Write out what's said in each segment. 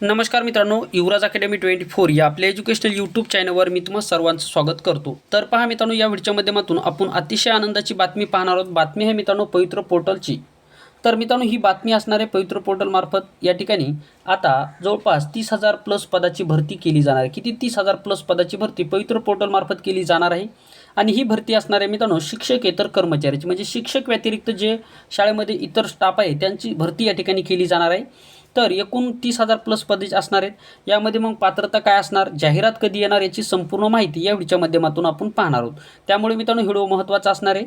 नमस्कार मित्रांनो युवराज academy twenty four या आपल्या एज्युकेशनल यूट्यूब चॅनलवर मी तुम्हाला सर्वांचं स्वागत करतो. तर पहा मित्रांनो या व्हिडिओच्या माध्यमातून आपण अतिशय आनंदाची बातमी पाहणार आहोत. बातमी आहे मित्रांनो पवित्र पोर्टलची. तर मित्रांनो ही बातमी असणारे पवित्र पोर्टलमार्फत या ठिकाणी आता जवळपास तीस हजार प्लस पदाची भरती केली जाणार आहे. किती तीस हजार प्लस पदाची भरती पवित्र पोर्टलमार्फत केली जाणार आहे? आणि ही भरती असणारे मित्रांनो शिक्षक इतर कर्मचाऱ्याची म्हणजे शिक्षक व्यतिरिक्त जे शाळेमध्ये इतर स्टाफ आहे त्यांची भरती या ठिकाणी केली जाणार आहे. तर एकूण तीस हजार प्लस पदे असणार आहेत. यामध्ये मग पात्रता काय असणार जाहिरात कधी येणार याची संपूर्ण माहिती या व्हिडिओच्या माध्यमातून आपण पाहणार आहोत. त्यामुळे मित्रांनो व्हिडिओ महत्त्वाचा असणार आहे.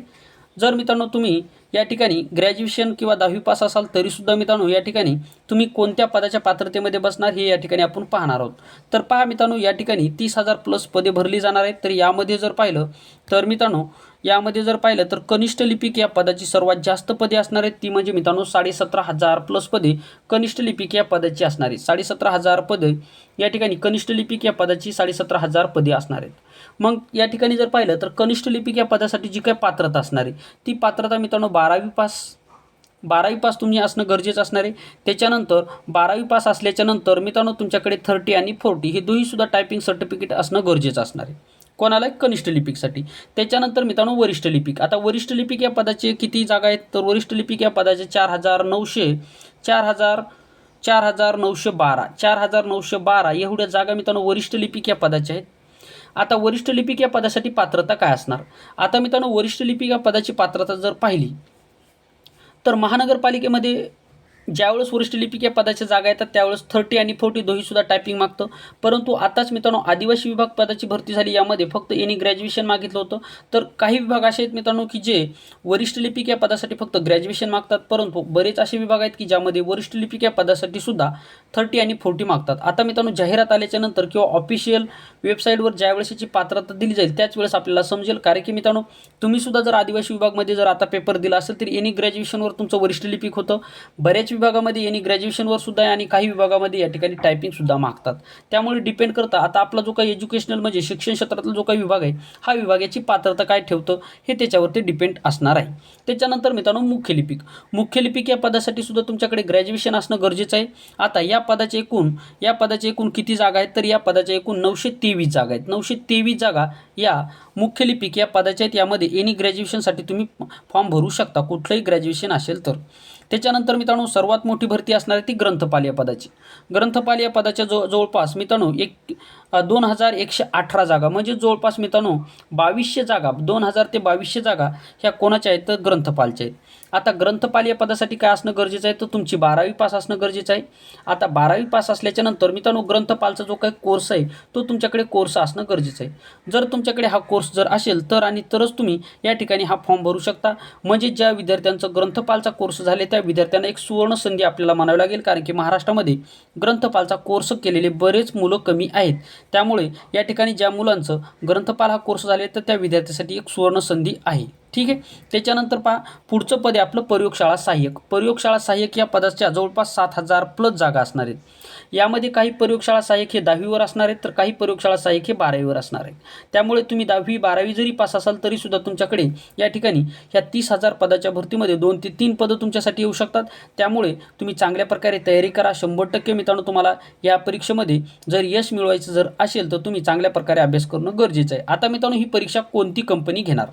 जर मित्रांनो तुम्ही या ठिकाणी ग्रॅज्युएशन किंवा दहावी पास असाल तरीसुद्धा मित्रांनो या ठिकाणी तुम्ही कोणत्या पदाच्या पात्रतेमध्ये बसणार हे या ठिकाणी आपण पाहणार आहोत. तर पहा मित्रांनो या ठिकाणी तीस हजार प्लस पदे भरली जाणार आहेत. तर यामध्ये जर पाहिलं तर मित्रांनो यामध्ये जर पाहिलं तर कनिष्ठ लिपिक या पदाची सर्वात जास्त पदे असणार आहेत. ती म्हणजे मित्रांनो साडेसतरा हजार प्लस पदे कनिष्ठ लिपिक या पदाची असणार आहेत. साडेसतरा हजार पदे या ठिकाणी कनिष्ठ लिपिक या पदाची साडेसतरा हजार पदे असणार आहेत. मग या ठिकाणी जर पाहिलं तर कनिष्ठ लिपिक या पदासाठी जी काही पात्रता असणार आहे ती पात्रता मित्रांनो बारावी पास बारावी पास तुम्ही असणं गरजेचं असणार आहे. त्याच्यानंतर बारावी पास असल्याच्यानंतर मित्रांनो तुमच्याकडे थर्टी आणि फोर्टी हे दोन्हीसुद्धा टायपिंग सर्टिफिकेट असणं गरजेचं असणार आहे. कोणाला? कनिष्ठ लिपिकसाठी. त्याच्यानंतर मित्रांनो वरिष्ठ लिपिक. आता वरिष्ठ लिपिक या पदाचे किती जागा आहेत? तर वरिष्ठ लिपिक या पदाचे चार हजार नऊशे चार हजार चार हजार नऊशे बारा. चार हजार नऊशे बारा एवढ्या जागा मित्रांनो वरिष्ठ लिपिक या पदाच्या आहेत. आता वरिष्ठ लिपिक या पदासाठी पात्रता काय असणार? आता मित्रांनो वरिष्ठ लिपिक या पदाची पात्रता जर पाहिली तर महानगरपालिकेमध्ये ज्यावेळेस वरिष्ठ लिपिक या पदाच्या जागा येतात त्यावेळेस थर्टी आणि फोर्टी दोहीसुद्धा टायपिंग मागतं. परंतु आताच मित्रांनो आदिवासी विभाग पदाची भरती झाली यामध्ये फक्त यांनी ग्रॅज्युएशन मागितलं होतं. तर काही विभाग असे आहेत मित्रांनो की जे वरिष्ठ लिपिक या पदासाठी फक्त ग्रॅज्युएशन मागतात परंतु बरेच असे विभाग आहेत की ज्यामध्ये वरिष्ठ लिपिक या पदासाठी सुद्धा थर्टी आणि फोर्टी मागतात. आता मित्रांनो जाहिरात आल्याच्यानंतर किंवा ऑफिशियल वेबसाईटवर ज्यावेळेस याची पात्रता दिली जाईल त्याच वेळेस आपल्याला समजेल. कारण की मित्रांनो तुम्ही सुद्धा जर आदिवासी विभागमध्ये जर आता पेपर दिला असेल तर एनी ग्रॅज्युएशनवर तुमचं वरिष्ठ लिपिक होतं. बऱ्याच विभागामध्ये यांनी ग्रॅज्युएशनवर सुद्धा आणि काही विभागामध्ये या ठिकाणी टायपिंग सुद्धा मागतात. त्यामुळे डिपेंड करतं. आता आपला जो काही एज्युकेशनल म्हणजे शिक्षण क्षेत्रातला जो काही विभाग आहे हा विभाग याची पात्रता काय ठेवतं हे त्याच्यावरती डिपेंड असणार आहे. त्याच्यानंतर मित्रांनो मुख्य लिपिक. मुख्य लिपिक या पदासाठी सुद्धा तुमच्याकडे ग्रॅज्युएशन असणं गरजेचं आहे. आता या पदाचे एकूण या पदाचे एकूण किती जागा आहेत? तर या पदाच्या एकूण नऊशे तेवीस जागा आहेत. नऊशे तेवीस जागा या मुख्य लिपिक या पदाच्या आहेत. यामध्ये एनी ग्रॅज्युएशनसाठी तुम्ही फॉर्म भरू शकता. कुठलंही ग्रॅज्युएशन असेल तर. त्याच्यानंतर मित्रांनो सर्वात मोठी भरती असणार आहे ती ग्रंथपाल या पदाची. ग्रंथपाल या पदाच्या जव जवळपास मित्रांनो एक दोन हजार एकशे अठरा जागा. म्हणजे जवळपास मित्रांनो बावीसशे जागा दोन हजार ते बावीसशे जागा ह्या कोणाच्या आहेत? तर ग्रंथपालच्या आहेत. आता ग्रंथपाल या पदासाठी काय असणं गरजेचं आहे? तर तुमची बारावी पास असणं गरजेचं आहे. आता बारावी पास असल्याच्या नंतर मित्रांनो ग्रंथपालचा जो काही कोर्स आहे तो तुमच्याकडे कोर्स असणं गरजेचं आहे. जर तुमच्या तुमच्याकडे हा कोर्स जर असेल तर आणि तरच तुम्ही या ठिकाणी हा फॉर्म भरू शकता. म्हणजे ज्या विद्यार्थ्यांचं ग्रंथपालचा कोर्स झाले त्या विद्यार्थ्यांना एक सुवर्ण संधी आपल्याला मानावी लागेल. कारण की महाराष्ट्रामध्ये ग्रंथपालचा कोर्स केलेले बरेच मुलं कमी आहेत. त्यामुळे या ठिकाणी ज्या मुलांचं ग्रंथपाल हा कोर्स झाले तर त्या विद्यार्थ्यासाठी एक सुवर्ण संधी आहे. ठीक आहे? त्याच्यानंतर पहा पुढचं पद आहे आपलं प्रयोगशाळा सहाय्यक. प्रयोगशाळा सहाय्यक या पदाच्या जवळपास सात हजार प्लस जागा असणार आहेत. यामध्ये काही प्रयोगशाळा सहाय्यक हे दहावीवर असणार आहेत तर काही प्रयोगशाळा सहाय्यक हे बारावीवर असणार आहेत. त्यामुळे तुम्ही दहावी बारावी जरी पास असाल तरीसुद्धा तुमच्याकडे या ठिकाणी ह्या तीस हजार पदाच्या भरतीमध्ये दोन ते तीन पदं तुमच्यासाठी येऊ शकतात. त्यामुळे तुम्ही चांगल्या प्रकारे तयारी करा. शंभर टक्के मित्रांनो तुम्हाला या परीक्षेमध्ये जर यश मिळवायचं जर असेल तर तुम्ही चांगल्या प्रकारे अभ्यास करणं गरजेचं आहे. आता मित्रांनो ही परीक्षा कोणती कंपनी घेणार?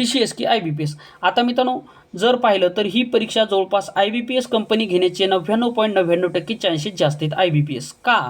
टी सी एस की आय बी पी एस आता मित्रांनो जर पाहिलं तर ही परीक्षा जवळपास I B P S company घेण्याचे नव्याण्णव पॉईंट नव्याण्णव टक्के चान्सेस जास्त आहेत आय बी पी एस का?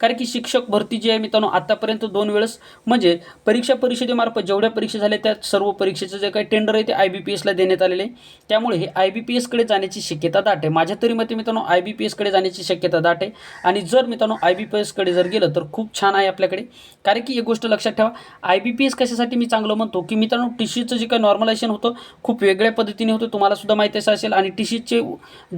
कारण की शिक्षक भरती जी आहे मित्रांनो आत्तापर्यंत दोन वेळेस म्हणजे परीक्षा परिषदेमार्फत जेवढ्या परीक्षा झाल्या त्या सर्व परीक्षेचं जे काही टेंडर आहे ते आय बी पी एसला देण्यात आलेले आहे. त्यामुळे हे आय बी पी एसकडे जाण्याची शक्यता दाट आहे. माझ्या तरी मते मित्रांनो आय बी पी एसकडे जाण्याची शक्यता दाट आहे. आणि जर मित्रांनो आय बी पी एसकडे जर गेलं तर खूप छान आहे आपल्याकडे. कारण की एक गोष्ट लक्षात ठेवा आय बी पी एस कशासाठी मी चांगलं म्हणतो की मित्रांनो टी सीचं जे काही नॉर्मलायझेशन होतं खूप वेगळ्या पद्धतीने होतं तुम्हाला सुद्धा माहिती असं असेल. आणि टी सीचे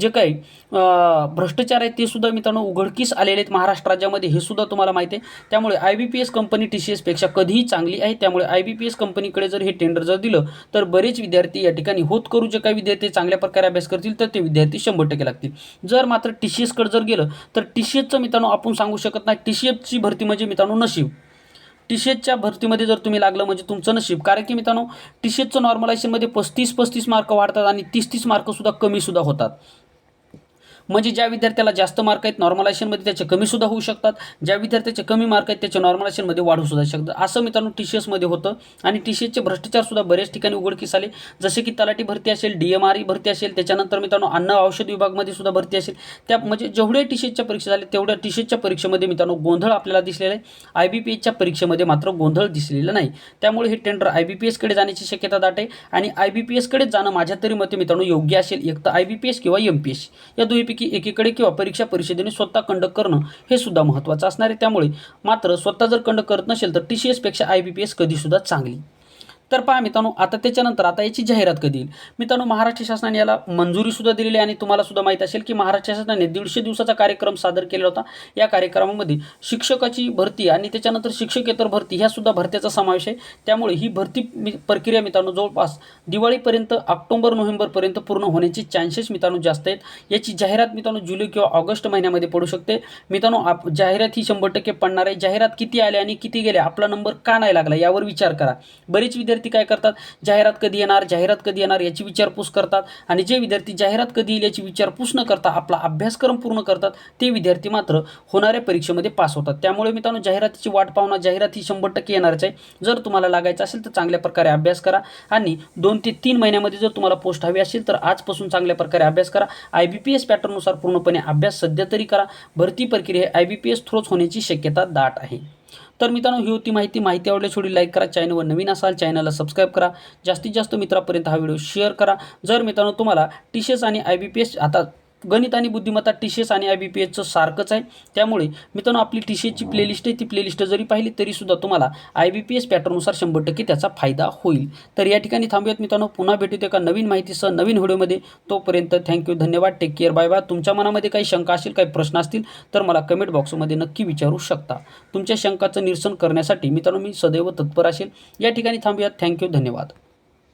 जे काही भ्रष्टाचार आहेत ते सुद्धा मित्रांनो उघडकीस आलेले आहेत महाराष्ट्र राज्यामध्ये. हे सुद्धा तुम्हाला माहिती आहे. त्यामुळे I B P S company T C एसपेक्षा कधीही चांगली आहे. त्यामुळे आय बी पी एस कंपनीकडे जर हे टेंडर जर दिलं तर बरेच विद्यार्थी या ठिकाणी होत करू जे काही विद्यार्थी चांगल्या प्रकारे अभ्यास करतील तर ते विद्यार्थी शंभर टक्के लागतील. जर मात्र टी सी एसकडे जर गेलं तर टी सी एसचं मित्रांनो आपण सांगू शकत नाही. टी सी एसची भरती म्हणजे मित्रांनो नशीब. टी सी एचच्या भरतीमध्ये जर तुम्ही लागलं म्हणजे तुमचं नशीब. कारण की मित्रांनो टी सी एचचं नॉर्मलायझेशनमध्ये पस्तीस पस्तीस मार्क वाढतात आणि तीस तीस मार्कसुद्धा कमीसुद्धा होतात. म्हणजे ज्या विद्यार्थ्याला जास्त मार्क आहेत नॉर्मलायझेशनमध्ये त्याचे कमीसुद्धा होऊ शकतात. ज्या विद्यार्थ्याचे कमी मार्क आहेत त्याचे नॉर्मलायझेशनमध्ये वाढू सुद्धा शकतात. असं मित्रांनो टी सी एसमध्ये होतं. आणि टी सी एसचे भ्रष्टाचारसुद्धा बऱ्याच ठिकाणी उघडकीस आले. जसे की तलाठी भरती असेल डी एम आर ई भरती असेल त्याच्यानंतर मित्रांनो अन्न औषध विभागमध्ये सुद्धा भरती असेल. त्या म्हणजे जेवढ्या टी सी एसच्या परीक्षा झाल्या तेवढ्या टी सी एसच्या परीक्षेमध्ये मित्रांनो गोंधळ आपल्याला दिसलेला आहे. आय बी पी एसच्या परीक्षेमध्ये मात्र गोंधळ दिसलेला नाही. त्यामुळे हे टेंडर आय बी पी एसकडे जाण्याची शक्यता दाट आहे. आणि आय बी पी एसकडेच जाणं माझ्या तरी मते मित्रांनो योग्य असेल. एक तर आय बी पी एस किंवा एम पी एस या दोन्हीपैकी एकीकडे किंवा परीक्षा परिषदेने स्वतः कंडक्ट करणं हे सुद्धा महत्त्वाचं असणार आहे. त्यामुळे मात्र स्वतः जर कंडक्ट करत नसेल तर टी सी एसपेक्षा आय बी पी एस कधीसुद्धा चांगली. तर पहा मित्रांनो आता त्याच्यानंतर आता याची जाहिरात कधी येईल? मित्रांनो महाराष्ट्र शासनाने याला मंजुरीसुद्धा दिलेली आहे आणि तुम्हाला सुद्धा माहीत असेल की महाराष्ट्र शासनाने दीडशे दिवसाचा कार्यक्रम सादर केलेला होता. या कार्यक्रमामध्ये शिक्षकाची भरती आणि त्याच्यानंतर शिक्षकेतर भरती ह्या सुद्धा भरत्याचा समावेश आहे. त्यामुळे ही भरती प्रक्रिया मित्रांनो जवळपास दिवाळीपर्यंत ऑक्टोबर नोव्हेंबरपर्यंत पूर्ण होण्याचे चान्सेस मित्रांनो जास्त आहेत. याची जाहिरात मित्रांनो जुलै किंवा ऑगस्ट महिन्यामध्ये पडू शकते. मित्रांनो आप जाहिरात ही शंभर टक्के पडणार आहे. जाहिरात किती आले आणि किती गेले आपला नंबर का नाही लागला यावर विचार करा. बरेच विद्यार्थी काय करतात? जाहिरात कधी येणार? जाहिरात कधी येणार याची विचारपूस करतात. आणि जे विद्यार्थी जाहिरात कधी येईल याची विचारपूस न करता आपला अभ्यासक्रम पूर्ण करतात ते विद्यार्थी मात्र होणाऱ्या परीक्षेमध्ये पास होतात. त्यामुळे मित्रांनो जाहिरातीची वाट पाहणं जाहिरात ही शंभर टक्के येणारच आहे. जर तुम्हाला लागायचं असेल तर चांगल्या प्रकारे अभ्यास करा आणि दोन ते तीन महिन्यामध्ये जर तुम्हाला पोस्ट हवी असेल तर आजपासून चांगल्या प्रकारे अभ्यास करा. आय बी पी एस पॅटर्ननुसार पूर्णपणे अभ्यास सध्या तरी करा. भरती प्रक्रिया आय बी पी एस थ्रोच होण्याची शक्यता दाट आहे. तर मित्रांनो ही होती माहिती. माहिती आवडल्यास थोडी लाईक करा चॅनलवर नवीन असाल चॅनलला सबस्क्राईब करा. जास्तीत जास्त मित्रापर्यंत हा व्हिडिओ शेअर करा. जर मित्रांनो तुम्हाला टी सी एस आणि आय बी पी एस आता गणित आणि बुद्धिमत्ता टी सी एस आणि आय बी पी एसचं सारखंच आहे. त्यामुळे मित्रांनो आपली टी सी एसची प्लेलिस्ट आहे. ती प्लेलिस्ट जरी पाहिली तरीसुद्धा तुम्हाला आय बी पी एस पॅटर्ननुसार शंभर टक्के त्याचा फायदा होईल. तर या ठिकाणी थांबूयात मित्रांनो. पुन्हा भेटूत एका नवीन माहितीसह नवीन व्हिडिओमध्ये. तोपर्यंत थँक्यू धन्यवाद. टेक केअर बाय बाय तुमच्या मनामध्ये काही शंका असतील काही प्रश्न असतील तर मला कमेंट बॉक्समध्ये नक्की विचारू शकता. तुमच्या शंकाचं निरसन करण्यासाठी मित्रांनो मी सदैव तत्पर असेल. या ठिकाणी थांबूयात. थँक्यू धन्यवाद.